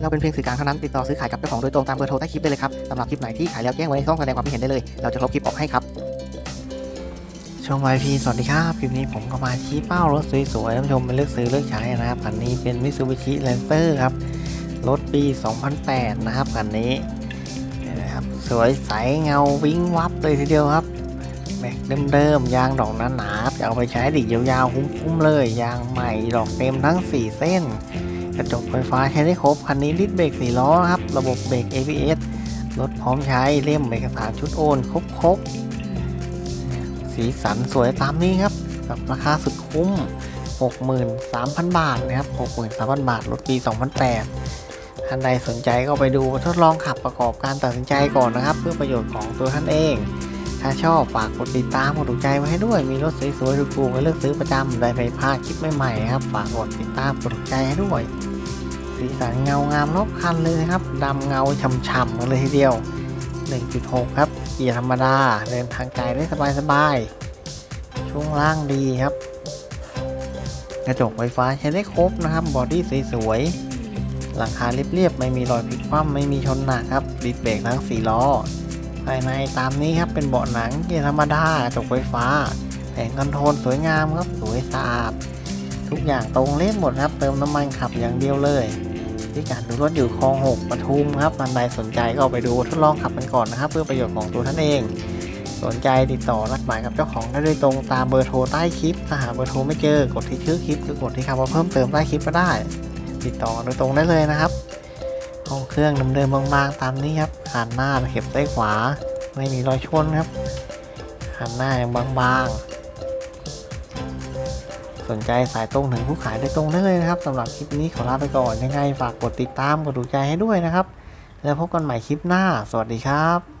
เราเป็นเพียงสื่อกลางเท่านั้นติดต่อซื้อขายกับเจ้าของโดยตรงตามเบอร์โทรใต้คลิปได้เลยครับสำหรับคลิปไหนที่ขายแล้วแจ้งไว้ในช่องแสดงความคิดเห็นได้เลย เราจะลบคลิปออกให้ครับช่องวายพีสวัสดีครับ คลิปนี้ผมก็มาชี้เป้ารถสวยๆท่านผู้ชมมาเลือกซื้อเลือกใช้นะครับคันนี้เป็น Mitsubishi Lancer ครับรถปี 2008 นะครับคันนี้นี่นะครับสวยใสเงาวิ้งวับเลยทีเดียวครับแม็กเดิมๆยางดอกหนาๆจะเอาไปใช้ดิยาวๆคุ้มๆเลยยางใหม่ดอกเต็มทั้ง 4 เส้น กระจกไฟฟ้าใช้ได้ครบ คันนี้ดิสเบรก4ล้อครับ ระบบเบรก ABS รถพร้อมใช้เล่มเอกสารชุดโอนครบครบๆสีสันสวยตามนี้ครับกับราคาสุดคุ้ม 63,000 บาทนะครับ 63,000 บาทรถปี 2008ท่านใดสนใจก็ไปดูทดลองขับประกอบการตัดสินใจก่อนนะครับ เพื่อประโยชน์ของตัวท่านเอง ถ้าชอบฝากกดติดตามกดถูกใจไว้ให้ด้วย มีรถสวยๆถูกๆให้เลือกซื้อประจำได้ไม่พลาดคลิปใหม่ๆครับ ฝากกดติดตามกดถูกใจให้ด้วย สีสันเงางามรอบคันเลยนะครับดำเงาฉ่ำๆกันเลยทีเดียว 1.6 ครับ เกียร์ธรรมดา เดินทางไกลได้สบายๆ ช่วงล่างดีครับ กระจกไฟฟ้าใช้ได้ครบนะครับ บอดี้สวยๆ หลังคาเรียบๆ ไม่มีรอยพลิกคว่ำไม่มีชนหนักครับดิสเบรกทั้ง4ล้อ ภายในตามนี้ครับเป็นเบาะหนังเกียร์ธรรมดาจกไฟฟ้าแผงคอนโทรลสวยงามครับสวยสะอาด ทุกอย่างตรงเล่นหมดครับ เติมน้ำมันขับอย่างเดียวเลยที่การดูรถอยู่คลองหกปทุมครับท่านใดสนใจก็ไปดูทดลองขับกันก่อนนะครับ เพื่อประโยชน์ของตัวท่านเอง สนใจติดต่อนัดหมายกับเจ้าของได้โดยตรงตามเบอร์โทรใต้คลิปถ้าหาเบอร์โทรไม่เจอกดที่ชื่อคลิปหรือกดที่คำว่าเพิ่มเติมใต้คลิปก็ได้ ติดต่อโดยตรงได้เลยนะครับ ห้องเครื่องเดิมๆบางๆตามนี้ครับหันหน้าเข็บซ้ายขวา ไม่มีรอยชนครับหันหน้าอย่างบางๆ สนใจสายตรงถึงผู้ขายได้ตรงได้เลยนะครับสำหรับคลิปนี้ขอลาไปก่อนยังไงฝากกดติดตามกดดูใจให้ด้วยนะครับ แล้วพบกันใหม่คลิปหน้า สวัสดีครับ